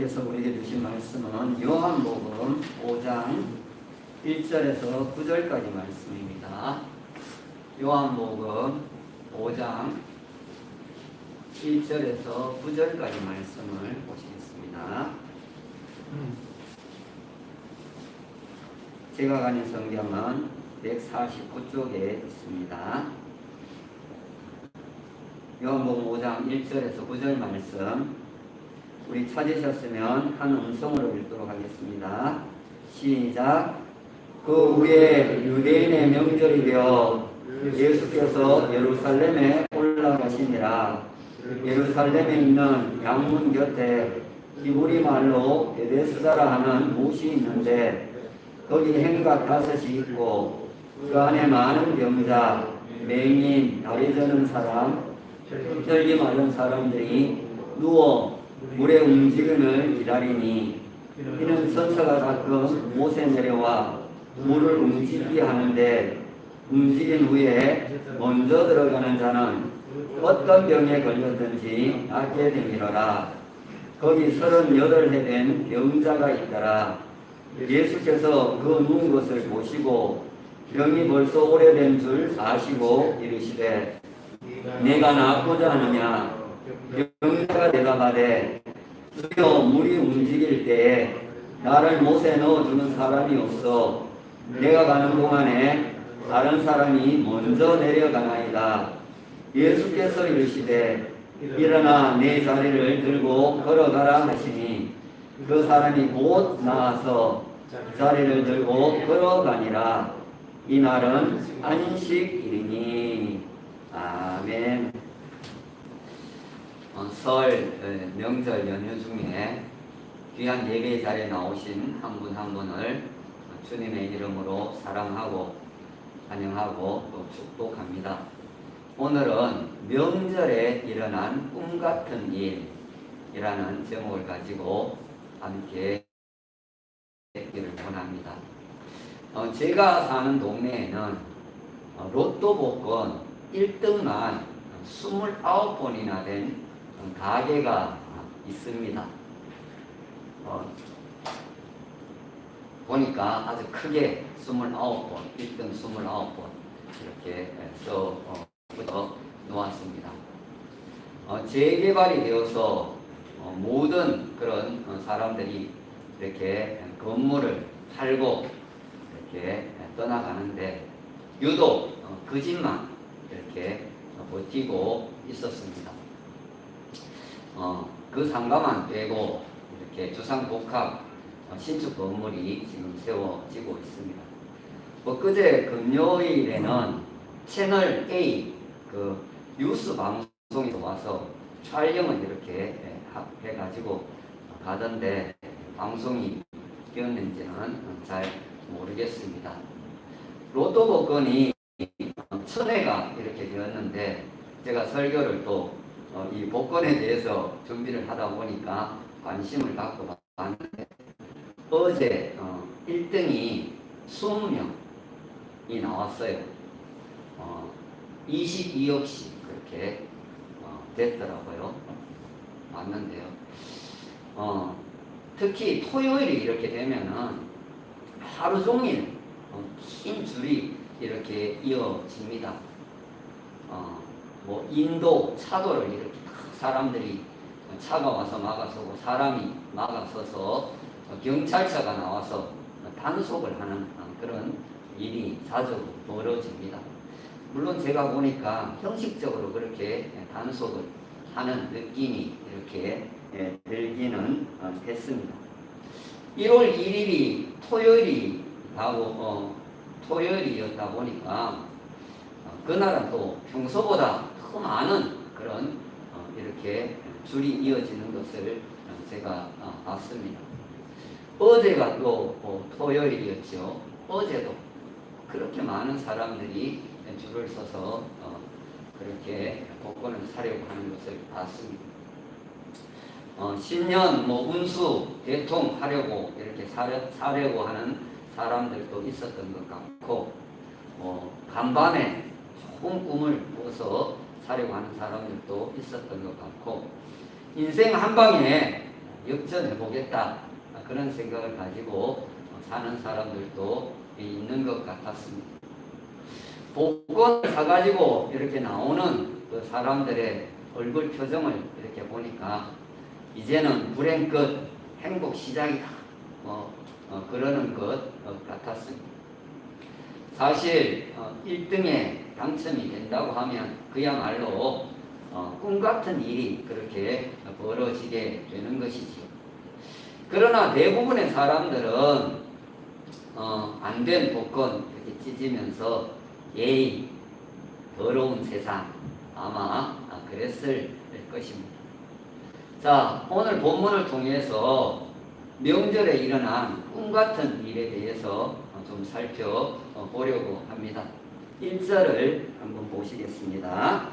하나님께서 우리에게 주신 말씀은 요한복음 5장 1절에서 9절까지 말씀입니다. 요한복음 5장 1절에서 9절까지 말씀을 보시겠습니다. 제가 가진 성경은 149쪽에 있습니다. 요한복음 5장 1절에서 9절 말씀 우리 찾으셨으면 한 음성으로 읽도록 하겠습니다. 시작 그 후에 유대인의 명절이 되어 예수께서 예루살렘에 올라가시니라 예루살렘에 있는 양문 곁에 히브리 말로 베데스다라 하는 못이 있는데 거기 행각 다섯이 있고 그 안에 많은 병자, 맹인, 다리 저는 사람, 혈기 마른 사람들이 누워 물의 움직임을 기다리니 이는 선사가 가끔 못에 내려와 물을 움직이게 하는데 움직인 후에 먼저 들어가는 자는 어떤 병에 걸렸든지 낫게 되미러라. 거기 서른여덟 해 된 병자가 있더라. 예수께서 그 누운 것을 보시고 병이 벌써 오래된 줄 아시고 이르시되 내가 낫고자 하느냐? 병자가 대답하되 주여 물이 움직일 때에 나를 못에 넣어주는 사람이 없어. 내가 가는 동안에 다른 사람이 먼저 내려가나이다. 예수께서 이르시되 일어나 내 자리를 들고 걸어가라 하시니 그 사람이 곧 나와서 자리를 들고 걸어가니라. 이날은 안식일이니 아멘 어, 설 에, 명절 연휴 중에 귀한 예배 자리에 나오신 한분한 분을 주님의 이름으로 사랑하고 환영하고 또 축복합니다. 오늘은 명절에 일어난 꿈 같은 일이라는 제목을 가지고 함께 읽기를 원합니다. 어, 제가 사는 동네에는 어, 로또 복권 1등만 29번이나 된 가게가 있습니다. 어, 보니까 아주 크게 29번, 1등 29번 이렇게 써 어, 놓았습니다. 어, 재개발이 되어서 어, 모든 그런 어, 사람들이 이렇게 건물을 팔고 이렇게 떠나가는데 유독 어, 그 집만 이렇게 버티고 있었습니다. 어, 그 상가만 빼고 이렇게 주상복합 어, 신축 건물이 지금 세워지고 있습니다. 뭐 그제 금요일에는 채널 A 그 뉴스 방송에 와서 촬영을 이렇게 예, 하- 해가지고 가던데 방송이 되었는지는 잘 모르겠습니다. 로또 복권이 천회가 이렇게 되었는데 제가 설교를 또 이 복권에 대해서 준비를 하다 보니까 관심을 갖고 봤는데 어제 어, 1등이 20명이 나왔어요. 어, 22억씩 그렇게 어, 됐더라고요. 맞는데요. 어, 특히 토요일이 이렇게 되면은 하루 종일 어, 긴 줄이 이렇게 이어집니다. 어, 뭐 인도 차도를 이렇게 다 사람들이 차가 와서 막아서고 사람이 막아서서 어, 경찰차가 나와서 단속을 하는 어, 그런 일이 자주 벌어집니다. 물론 제가 보니까 형식적으로 그렇게 단속을 하는 느낌이 이렇게 예, 들기는 어, 했습니다. 1월 1일이 토요일이 하고 어, 토요일이었다 보니까 어, 그날은 또 평소보다 더 많은 그런 어, 이렇게 줄이 이어지는 것을 어, 제가 어, 봤습니다. 어제가 또 어, 토요일이었죠. 어제도 그렇게 많은 사람들이 줄을 서서 어, 그렇게 복권을 사려고 하는 것을 봤습니다. 어, 신년 뭐 운수 대통 하려고 이렇게 사려, 사려고 하는 사람들도 있었던 것 같고 뭐 간밤에 좋은 꿈을 꿔서 사려고 하는 사람들도 있었던 것 같고 인생 한 방에 역전해 보겠다 그런 생각을 가지고 사는 사람들도 있는 것 같았습니다. 복권을 사가지고 이렇게 나오는 그 사람들의 얼굴 표정을 이렇게 보니까 이제는 불행 끝 행복 시작이다. 뭐 어, 그러는 것 어, 같았습니다. 사실 어, 1등에 당첨이 된다고 하면 그야말로 어, 꿈 같은 일이 그렇게 벌어지게 되는 것이지요. 그러나 대부분의 사람들은 어, 안된 복권 이렇게 찢으면서 예의 더러운 세상 아마 아, 그랬을 것입니다. 자 오늘 본문을 통해서 명절에 일어난 꿈 같은 일에 대해서 좀 살펴보려고 합니다. 1절을 한번 보시겠습니다.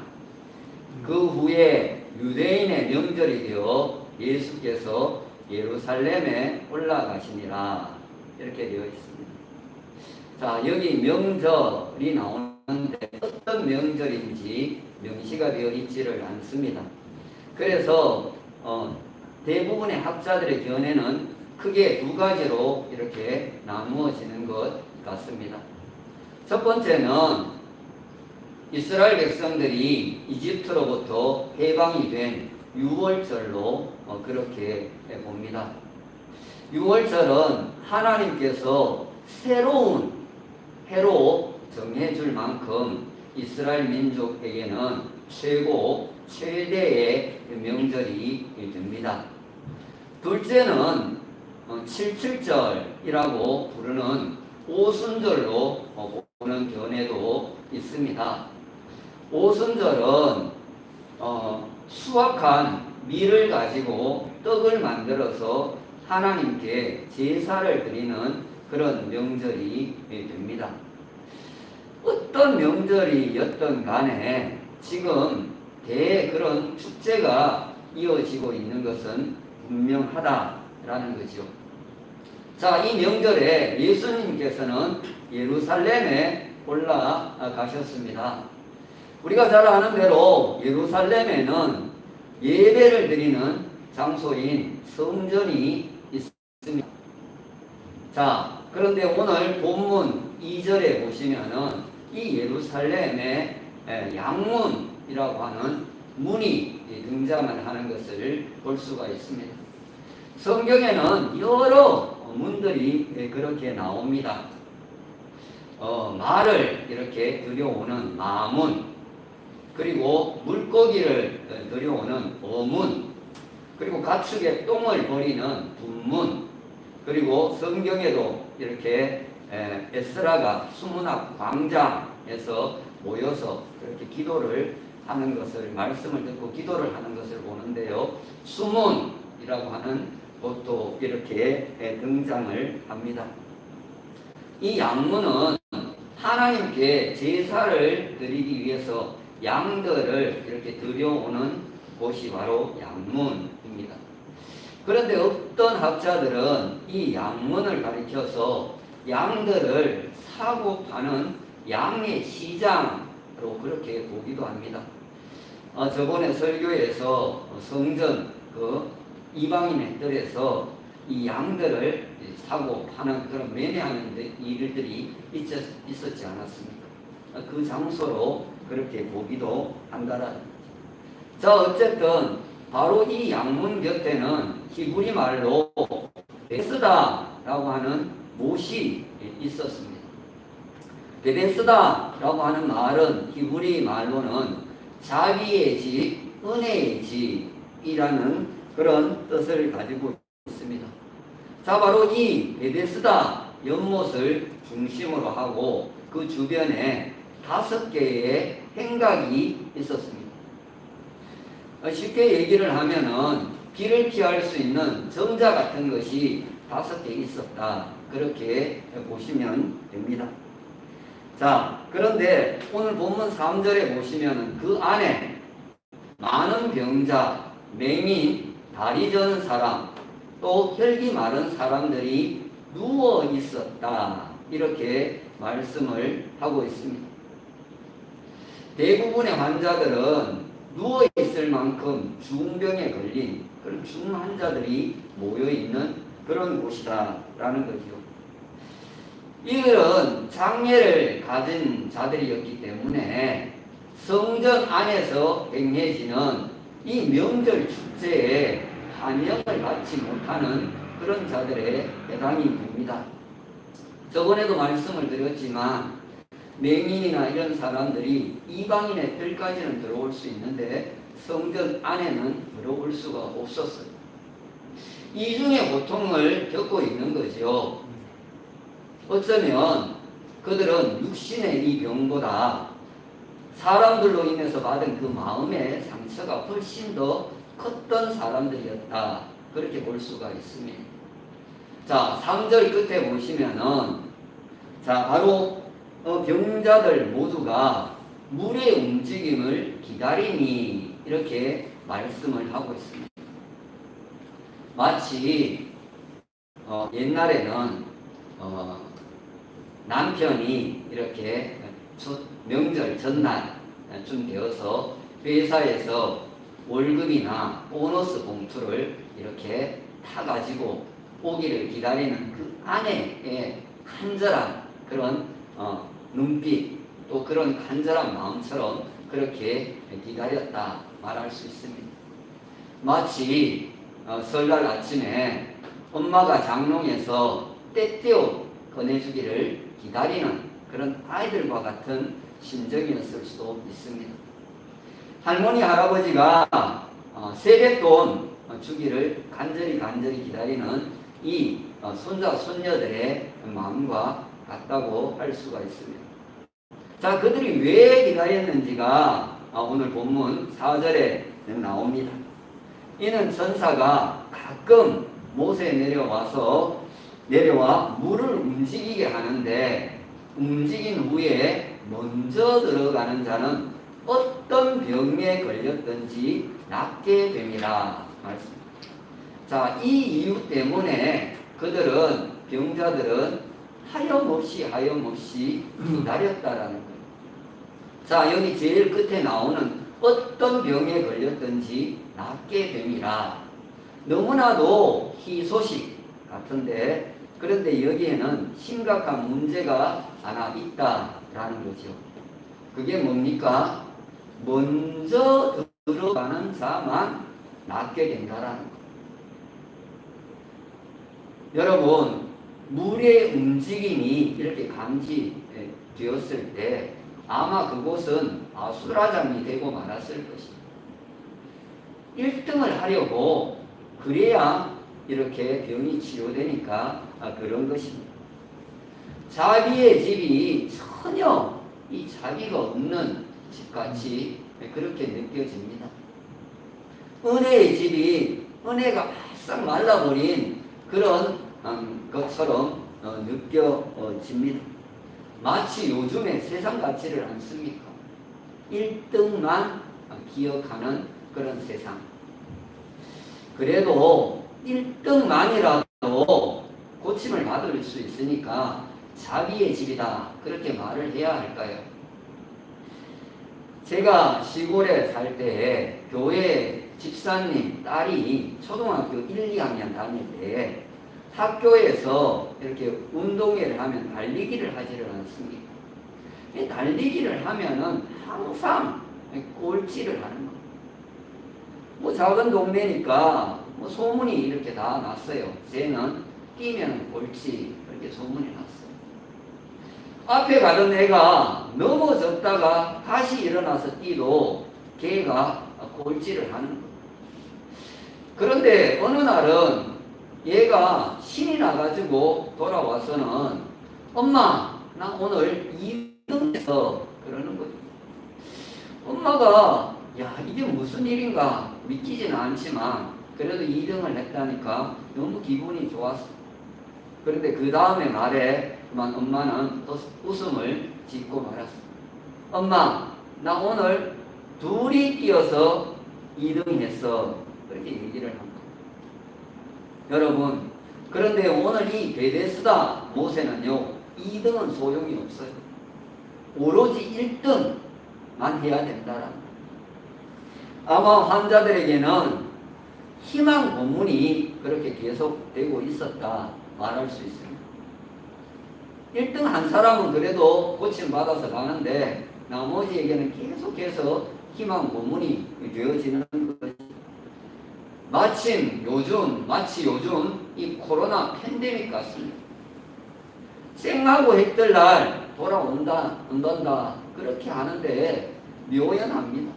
그 후에 유대인의 명절이 되어 예수께서 예루살렘에 올라가시니라 이렇게 되어 있습니다. 자 여기 명절이 나오는데 어떤 명절인지 명시가 되어 있지를 않습니다. 그래서 어, 대부분의 학자들의 견해는 크게 두 가지로 이렇게 나누어지는 것 같습니다. 첫 번째는 이스라엘 백성들이 이집트로부터 해방이 된 6월절로 어, 그렇게 봅니다. 6월절은 하나님께서 새로운 해로 정해줄 만큼 이스라엘 민족에게는 최고 최대의 명절이 됩니다. 둘째는 77절이라고 부르는 오순절로 보는 견해도 있습니다. 오순절은 어, 수확한 밀을 가지고 떡을 만들어서 하나님께 제사를 드리는 그런 명절이 됩니다. 어떤 명절이었던 간에 지금 대 그런 축제가 이어지고 있는 것은 분명하다라는 거죠. 자, 이 명절에 예수님께서는 예루살렘에 올라가셨습니다. 우리가 잘 아는 대로 예루살렘에는 예배를 드리는 장소인 성전이 있습니다. 자, 그런데 오늘 본문 2절에 보시면은 이 예루살렘의 양문이라고 하는 문이 등장을 하는 것을 볼 수가 있습니다. 성경에는 여러 문들이 그렇게 나옵니다. 어, 말을 이렇게 들여오는 마문, 그리고 물고기를 들여오는 어문, 그리고 가축의 똥을 버리는 분문, 그리고 성경에도 이렇게 에스라가 수문학 광장에서 모여서 그렇게 기도를 하는 것을 말씀을 듣고 기도를 하는 것을 보는데요. 수문이라고 하는 것도 이렇게 등장을 합니다. 이 양문은 하나님께 제사를 드리기 위해서 양들을 이렇게 들여오는 곳이 바로 양문입니다. 그런데 어떤 학자들은 이 양문을 가리켜서 양들을 사고 파는 양의 시장으로 그렇게 보기도 합니다. 어, 저번에 설교에서 성전 그 이방인의 뜰에서 이 양들을 사고 파는 그런 매매하는 일들이 있었, 있었지 않았습니까? 어, 그 장소로 그렇게 보기도 한다라는 자 어쨌든 바로 이 양문 곁에는 히브리 말로 베스다라고 하는 못이 있었습니다. 베데스다라고 하는 말은 히브리 말로는 자비의 집, 은혜의 집이라는 그런 뜻을 가지고 있습니다. 자, 바로 이 베데스다 연못을 중심으로 하고 그 주변에 다섯 개의 행각이 있었습니다. 어, 쉽게 얘기를 하면은 비를 피할 수 있는 정자 같은 것이 다섯 개 있었다. 그렇게 보시면 됩니다. 자, 그런데 오늘 본문 3절에 보시면은 그 안에 많은 병자, 맹인, 다리 저는 사람, 또 혈기 마른 사람들이 누워 있었다. 이렇게 말씀을 하고 있습니다. 대부분의 환자들은 누워 있을 만큼 중병에 걸린 그런 중환자들이 모여 있는 그런 곳이다라는 거죠. 이들은 장애를 가진 자들이었기 때문에 성전 안에서 행해지는 이 명절 축제에 환영을 받지 못하는 그런 자들의 해당이 됩니다. 저번에도 말씀을 드렸지만 맹인이나 이런 사람들이 이방인의 뜰까지는 들어올 수 있는데 성전 안에는 들어올 수가 없었어요. 이중의 고통을 겪고 있는 거죠. 어쩌면 그들은 육신의 이 병보다 사람들로 인해서 받은 그 마음의 상처가 훨씬 더 컸던 사람들이었다. 그렇게 볼 수가 있습니다. 자, 3절 끝에 보시면은 자, 바로 어, 병자들 모두가 물의 움직임을 기다리니 이렇게 말씀을 하고 있습니다. 마치 어, 옛날에는 어, 남편이 이렇게 첫 명절 전날쯤 되어서 회사에서 월급이나 보너스 봉투를 이렇게 타가지고 오기를 기다리는 그 아내의 간절한 그런 어, 눈빛 또 그런 간절한 마음처럼 그렇게 기다렸다 말할 수 있습니다. 마치 어, 설날 아침에 엄마가 장롱에서 때때어 꺼내주기를 기다리는 그런 아이들과 같은 심정이었을 수도 있습니다. 할머니 할아버지가 어, 세뱃돈 주기를 간절히 간절히 기다리는 이 어, 손자 손녀들의 마음과 같다고 할 수가 있습니다. 자, 그들이 왜 기다렸는지가 어, 오늘 본문 4절에 나옵니다. 이는 천사가 가끔 모세에 내려와서 내려와 물을 움직이게 하는데 움직인 후에 먼저 들어가는 자는 어떤 병에 걸렸든지 낫게 됩니다. 자, 이 이유 때문에 그들은 병자들은 하염없이 하염없이 기다렸다라는 거예요. 자, 여기 제일 끝에 나오는 어떤 병에 걸렸든지 낫게 됩니다. 너무나도 희소식 같은데 그런데 여기에는 심각한 문제가 하나 있다라는 거죠. 그게 뭡니까? 먼저 들어가는 자만 낫게 된다라는 거. 여러분, 물의 움직임이 이렇게 감지되었을 때 아마 그곳은 아수라장이 되고 말았을 것입니다. 1등을 하려고 그래야 이렇게 병이 치료되니까 아, 그런 것입니다. 자비의 집이 전혀 이 자비가 없는 집같이 그렇게 느껴집니다. 은혜의 집이 은혜가 바싹 말라버린 그런 음, 것처럼 어, 느껴집니다. 마치 요즘에 세상 가치를 않습니까? 1등만 기억하는 그런 세상. 그래도 1등만이라도 고침을 받을 수 있으니까 자비의 집이다. 그렇게 말을 해야 할까요? 제가 시골에 살때 교회 집사님 딸이 초등학교 1, 2학년 다닐 때 학교에서 이렇게 운동회를 하면 달리기를 하지를 않습니다. 이 달리기를 하면은 항상 꼴찌를 하는 거예요. 뭐 작은 동네니까 뭐 소문이 이렇게 다 났어요. 쟤는 뛰면 꼴찌 그렇게 소문이 났어요. 앞에 가던 애가 넘어졌다가 다시 일어나서 뛰도 걔가 꼴찌를 하는 거예요. 그런데 어느 날은 얘가 신이 나가지고 돌아와서는 엄마 나 오늘 2등해서 그러는 거죠. 엄마가 야 이게 무슨 일인가 믿기지는 않지만 그래도 2등을 했다니까 너무 기분이 좋았어. 그런데 그 다음에 말에 그만 엄마는 또 웃음을 짓고 말았어. 엄마 나 오늘 둘이 뛰어서 2등 했어. 그렇게 얘기를 합니다. 여러분, 그런데 오늘 이 베데스다 모세는요, 2등은 소용이 없어요. 오로지 1등만 해야 된다라. 아마 환자들에게는 희망 고문이 그렇게 계속되고 있었다 말할 수 있습니다. 1등 한 사람은 그래도 고침 받아서 가는데 나머지에게는 계속해서 희망 고문이 되어지는 것이 마침 요즘 마치 요즘 이 코로나 팬데믹 같습니다. 쌩하고 했던 날 돌아온다 온단다 그렇게 하는데 묘연합니다.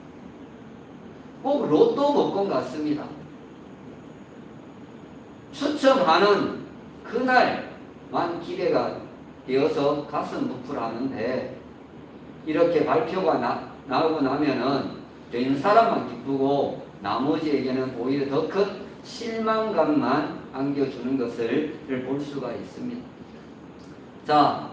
꼭 로또 복권 같습니다. 추첨하는 그날만 기대가 되어서 가슴 부풀 하는데 이렇게 발표가 나, 나오고 나면은 된 사람만 기쁘고 나머지에게는 오히려 더 큰 실망감만 안겨주는 것을 볼 수가 있습니다. 자,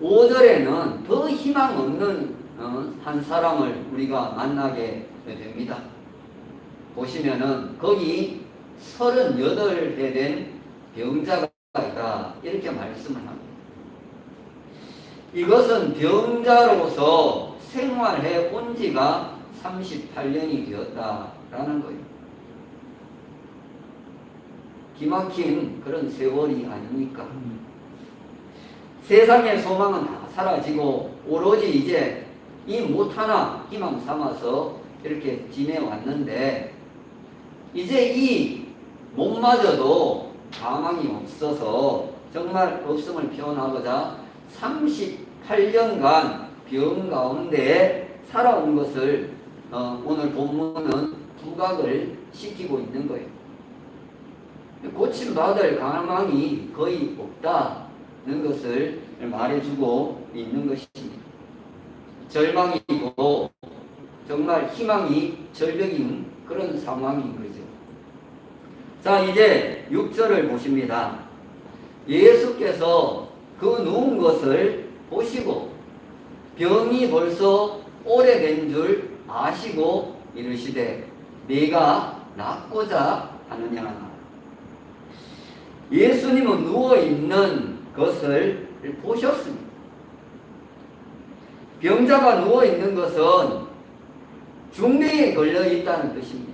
5절에는 더 희망 없는 어, 한 사람을 우리가 만나게 됩니다. 보시면은 거기 38대 된 병자가 있다. 이렇게 말씀을 합니다. 이것은 병자로서 생활해 온 지가 38년이 되었다라는 거예요. 기막힌 그런 세월이 아닙니까? 세상의 소망은 다 사라지고 오로지 이제 이 못 하나 희망 삼아서 이렇게 지내왔는데 이제 이 못마저도 가망이 없어서 정말 없음을 표현하고자 38년간 병 가운데 살아온 것을 어, 오늘 본문은 부각을 시키고 있는 거예요. 고침받을 가망이 거의 없다는 것을 말해주고 있는 것입니다. 절망이고 정말 희망이 절벽인 그런 상황인 거죠. 자, 이제 6절을 보십니다. 예수께서 그 누운 것을 보시고 병이 벌써 오래된 줄 아시고 이르시되 내가 낫고자 하느냐. 예수님은 누워 있는 것을 보셨습니다. 병자가 누워 있는 것은 중병에 걸려 있다는 뜻입니다.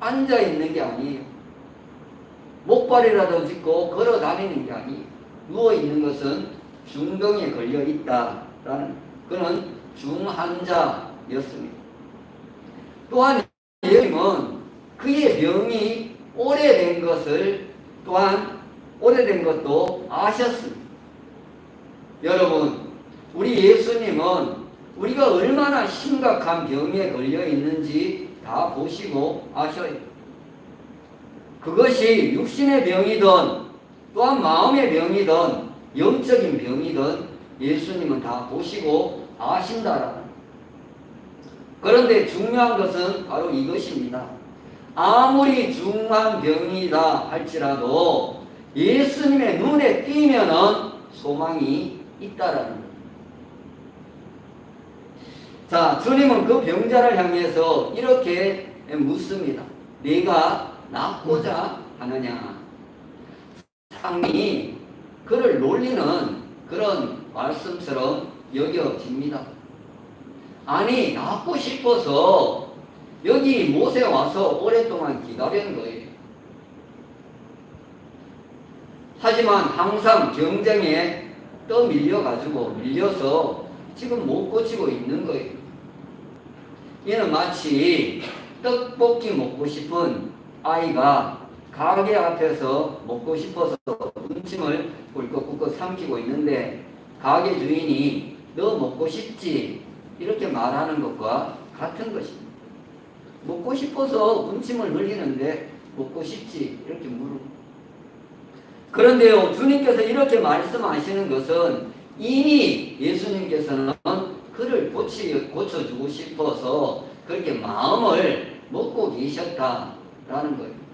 앉아 있는 게 아니에요. 목발이라도 짚고 걸어 다니는 게 아니에요. 누워 있는 것은 중병에 걸려 있다라는 그는 중환자였습니다. 또한 예수님은 그의 병이 오래된 것을 또한 오래된 것도 아셨습니다. 여러분, 우리 예수님은 우리가 얼마나 심각한 병에 걸려 있는지 다 보시고 아셔요. 그것이 육신의 병이든 또한 마음의 병이든 영적인 병이든 예수님은 다 보시고 아신다라는. 그런데 중요한 것은 바로 이것입니다. 아무리 중한 병이다 할지라도 예수님의 눈에 띄면은 소망이 있다라는 것. 자, 주님은 그 병자를 향해서 이렇게 묻습니다. 네가 낫고자 하느냐? 상이 그를 놀리는 그런 말씀처럼 여겨집니다. 아니, 낫고 싶어서 여기 못에 와서 오랫동안 기다린 거예요. 하지만 항상 경쟁에 떠밀려가지고 밀려서 지금 못 고치고 있는 거예요. 얘는 마치 떡볶이 먹고 싶은 아이가 가게 앞에서 먹고 싶어서 군침을 꿀꺽꿀꺽 삼키고 있는데 가게 주인이 너 먹고 싶지? 이렇게 말하는 것과 같은 것입니다. 먹고 싶어서 군침을 흘리는데 먹고 싶지? 이렇게 물어. 그런데요, 주님께서 이렇게 말씀하시는 것은 이미 예수님께서는 그를 고치, 고쳐주고 싶어서 그렇게 마음을 먹고 계셨다라는 거예요.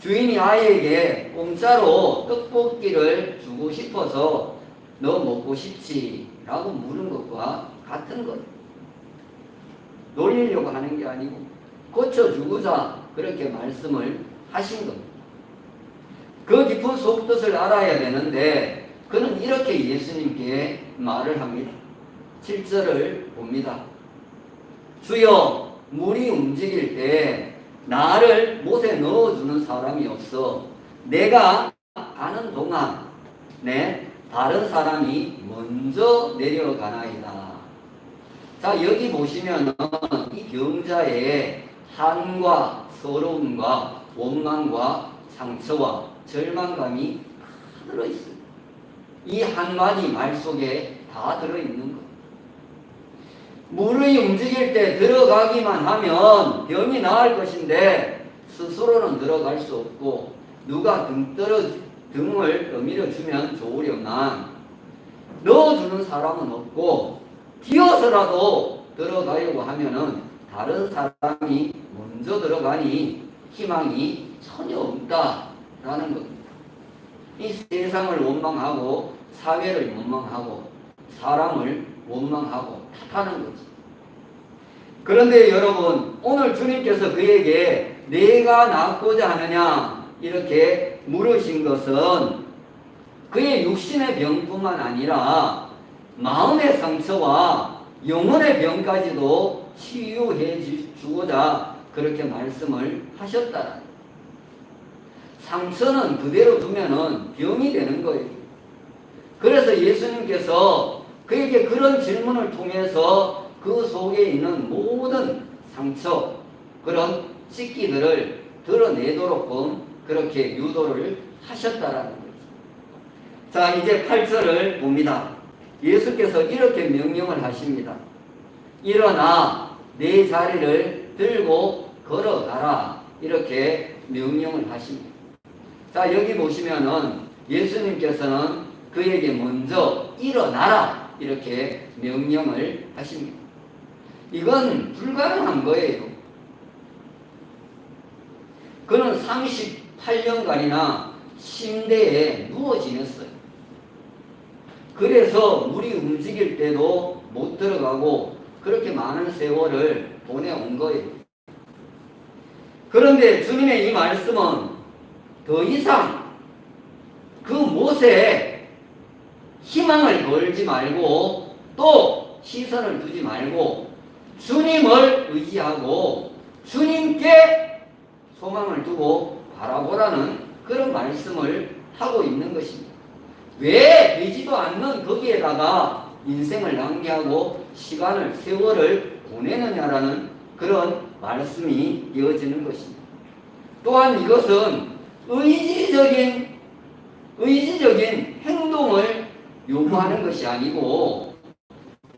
주인이 아이에게 공짜로 떡볶이를 주고 싶어서 너 먹고 싶지? 라고 물은 것과 같은 거예요. 놀리려고 하는 게 아니고 고쳐주고자 그렇게 말씀을 하신 겁니다. 그 깊은 속뜻을 알아야 되는데 그는 이렇게 예수님께 말을 합니다. 7절을 봅니다. 주여 물이 움직일 때 나를 못에 넣어주는 사람이 없어. 내가 가는 동안 내 다른 사람이 먼저 내려가나이다. 자 여기 보시면은 이 병자의 한과 서러움과 원망과 상처와 절망감이 다 들어있어요. 이 한마디 말 속에 다 들어있는 거. 물이 움직일 때 들어가기만 하면 병이 나을 것인데 스스로는 들어갈 수 없고 누가 등 떨어 등을 떠밀어 주면 좋으려만 넣어주는 사람은 없고 뛰어서라도 들어가려고 하면은 다른 사람이 먼저 들어가니 희망이 전혀 없다라는 겁니다. 이 세상을 원망하고 사회를 원망하고 사람을 원망하고 탓하는 거지. 그런데 여러분 오늘 주님께서 그에게 내가 낫고자 하느냐 이렇게 물으신 것은 그의 육신의 병뿐만 아니라 마음의 상처와 영혼의 병까지도 치유해 주고자 그렇게 말씀을 하셨다. 상처는 그대로 두면은 병이 되는 거예요. 그래서 예수님께서 그에게 그런 질문을 통해서 그 속에 있는 모든 상처, 그런 씻기들을 드러내도록 그렇게 유도를 하셨다라는 거죠. 자, 이제 8절을 봅니다. 예수께서 이렇게 명령을 하십니다. 일어나 내 자리를 들고 걸어가라. 이렇게 명령을 하십니다. 자, 여기 보시면은 예수님께서는 그에게 먼저 일어나라. 이렇게 명령을 하십니다. 이건 불가능한 거예요. 그는 38년간이나 침대에 누워 지냈어요. 그래서 물이 움직일 때도 못 들어가고 그렇게 많은 세월을 보내온 거예요. 그런데 주님의 이 말씀은 더 이상 그 못에 희망을 걸지 말고 또 시선을 두지 말고 주님을 의지하고 주님께 소망을 두고 바라보라는 그런 말씀을 하고 있는 것입니다. 왜 되지도 않는 거기에다가 인생을 낭비하고 시간을 세월을 보내느냐라는 그런 말씀이 이어지는 것입니다. 또한 이것은 의지적인 의지적인 행동을 요구하는 것이 아니고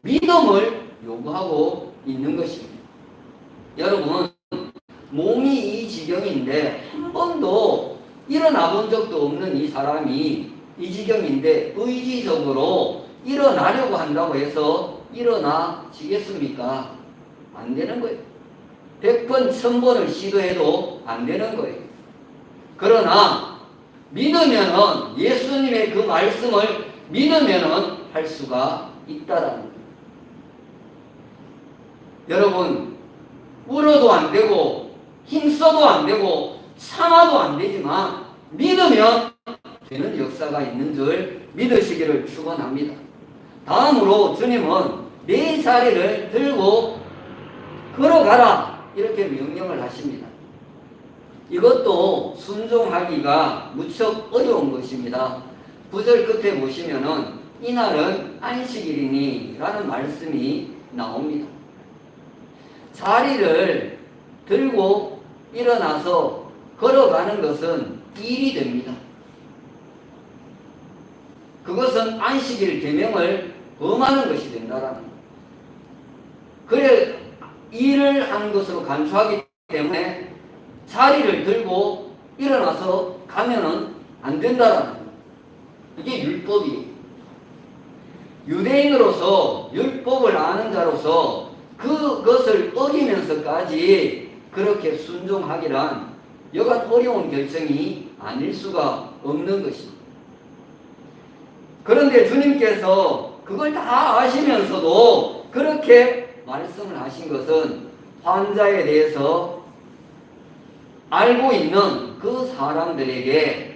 믿음을 요구하고 있는 것입니다. 여러분 몸이 이 지경인데 한 번도 일어나 본 적도 없는 이 사람이 이 지경인데 의지적으로 일어나려고 한다고 해서 일어나지겠습니까? 안 되는 거예요. 백번, 천번을 시도해도 안 되는 거예요. 그러나 믿으면은 예수님의 그 말씀을 믿으면은 할 수가 있다라는. 여러분 울어도 안 되고 힘써도 안 되고 참아도 안 되지만 믿으면 되는 역사가 있는 줄 믿으시기를 축원합니다. 다음으로 주님은 네 자리를 들고 걸어가라 이렇게 명령을 하십니다. 이것도 순종하기가 무척 어려운 것입니다. 구절 끝에 보시면은 이날은 안식일이니 라는 말씀이 나옵니다. 자리를 들고 일어나서 걸어가는 것은 일이 됩니다. 그것은 안식일 계명을 범하는 것이 된다라는. 그래 일을 한 것으로 간주하기 때문에 자리를 들고 일어나서 가면은 안 된다라는. 이게 율법이에요. 유대인으로서 율법을 아는 자로서 그것을 어기면서까지 그렇게 순종하기란 여간 어려운 결정이 아닐 수가 없는 것입니다. 그런데 주님께서 그걸 다 아시면서도 그렇게 말씀을 하신 것은 환자에 대해서 알고 있는 그 사람들에게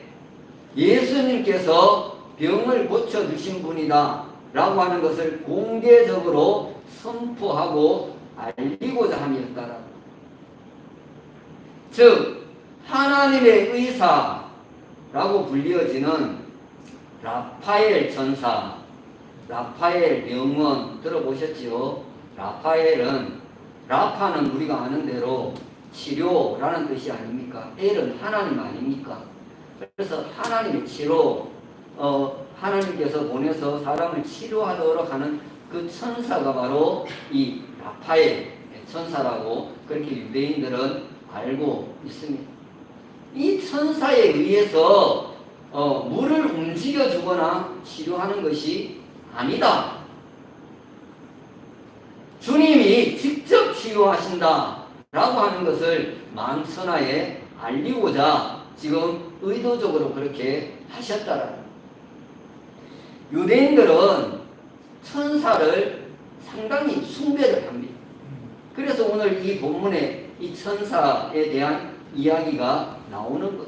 예수님께서 병을 고쳐주신 분이다 라고 하는 것을 공개적으로 선포하고 알리고자 함이었다라. 즉 하나님의 의사라고 불리어지는 라파엘 천사, 라파엘 명원 들어보셨지요? 라파엘은 라파는 우리가 아는 대로 치료라는 뜻이 아닙니까? 엘은 하나님 아닙니까? 그래서 하나님의 치료, 어, 하나님께서 보내서 사람을 치료하도록 하는 그 천사가 바로 이 라파엘 천사라고 그렇게 유대인들은 알고 있습니다. 이 천사에 의해서 어, 물을 움직여 주거나 치료하는 것이 아니다. 주님이 직접 치유하신다. 라고 하는 것을 만천하에 알리고자 지금 의도적으로 그렇게 하셨다라는 유대인들은 천사를 상당히 숭배를 합니다. 그래서 오늘 이 본문에 이 천사에 대한 이야기가 나오는 것.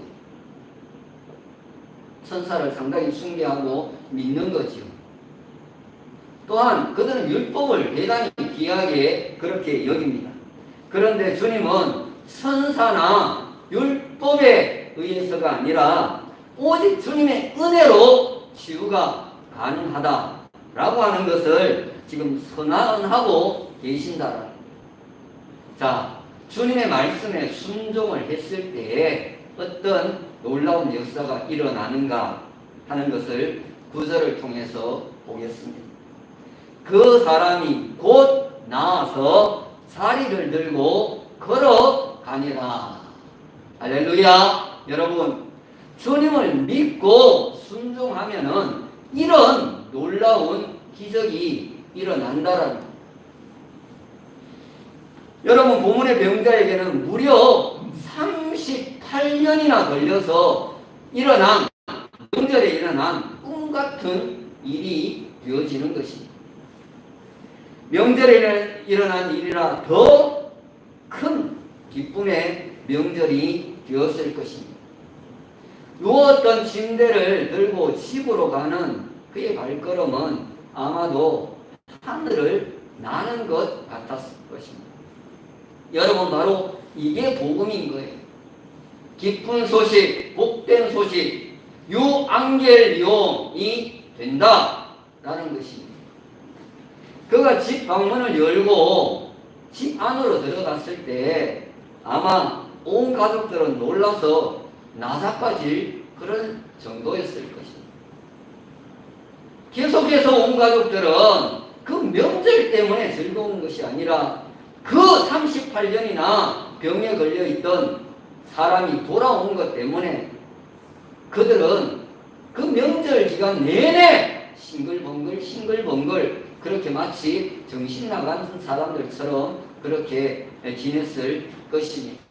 천사를 상당히 숭배하고 믿는 거지요. 또한 그들은 율법을 대단히 귀하게 그렇게 여깁니다. 그런데 주님은 천사나 율법에 의해서가 아니라 오직 주님의 은혜로 치유가 가능하다라고 하는 것을 지금 선언하고 계신다. 자, 주님의 말씀에 순종을 했을 때에 어떤 놀라운 역사가 일어나는가 하는 것을 구절을 통해서 보겠습니다. 그 사람이 곧 나와서 자리를 들고 걸어가니라. 할렐루야. 여러분, 주님을 믿고 순종하면은 이런 놀라운 기적이 일어난다라는 여러분 보문의 병자에게는 무려 38년이나 걸려서 일어난 명절에 일어난 꿈 같은 일이 되어지는 것입니다. 명절에 일어난 일이라 더 큰 기쁨의 명절이 되었을 것입니다. 누웠던 침대를 들고 집으로 가는 그의 발걸음은 아마도 하늘을 나는 것 같았을 것입니다. 여러분 바로 이게 복음인 거예요. 기쁜 소식, 복된 소식, 유앙겔리온이 된다라는 것입니다. 그가 집 방문을 열고 집 안으로 들어갔을 때 아마 온 가족들은 놀라서 나사까지 그런 정도였을 것입니다. 계속해서 온 가족들은 그 명절 때문에 즐거운 것이 아니라 그 38년이나 병에 걸려 있던 사람이 돌아온 것 때문에 그들은 그 명절 기간 내내 싱글벙글 싱글벙글 그렇게 마치 정신 나간 사람들처럼 그렇게 지냈을 것입니다.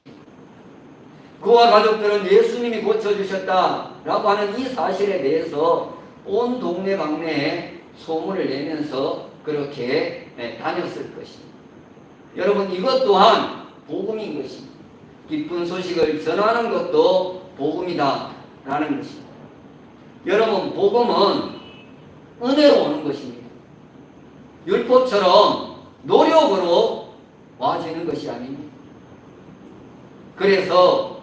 그와 가족들은 예수님이 고쳐주셨다라고 하는 이 사실에 대해서 온 동네 방네에 소문을 내면서 그렇게 다녔을 것입니다. 여러분 이것 또한 복음인 것입니다. 기쁜 소식을 전하는 것도 복음이다라는 것입니다. 여러분 복음은 은혜로 오는 것입니다. 율법처럼 노력으로 와지는 것이 아닙니다. 그래서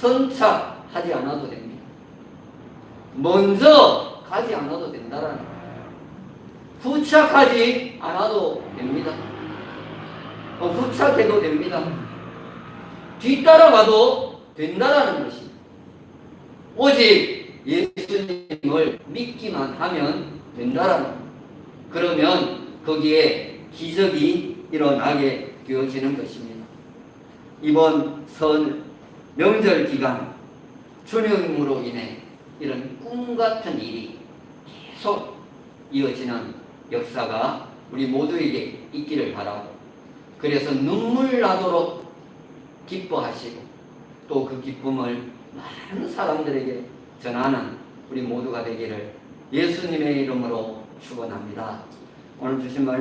선착하지 않아도 됩니다. 먼저 가지 않아도 된다라는 거예요. 후착하지 않아도 됩니다. 어, 후착해도 됩니다. 뒤따라가도 된다라는 것입니다. 오직 예수님을 믿기만 하면 된다라는 거예요. 그러면 거기에 기적이 일어나게 되어지는 것입니다. 이번 선 명절 기간 주님으로 인해 이런 꿈 같은 일이 계속 이어지는 역사가 우리 모두에게 있기를 바라고 그래서 눈물 나도록 기뻐하시고 또 그 기쁨을 많은 사람들에게 전하는 우리 모두가 되기를 예수님의 이름으로 축원합니다. 오늘 주신 말씀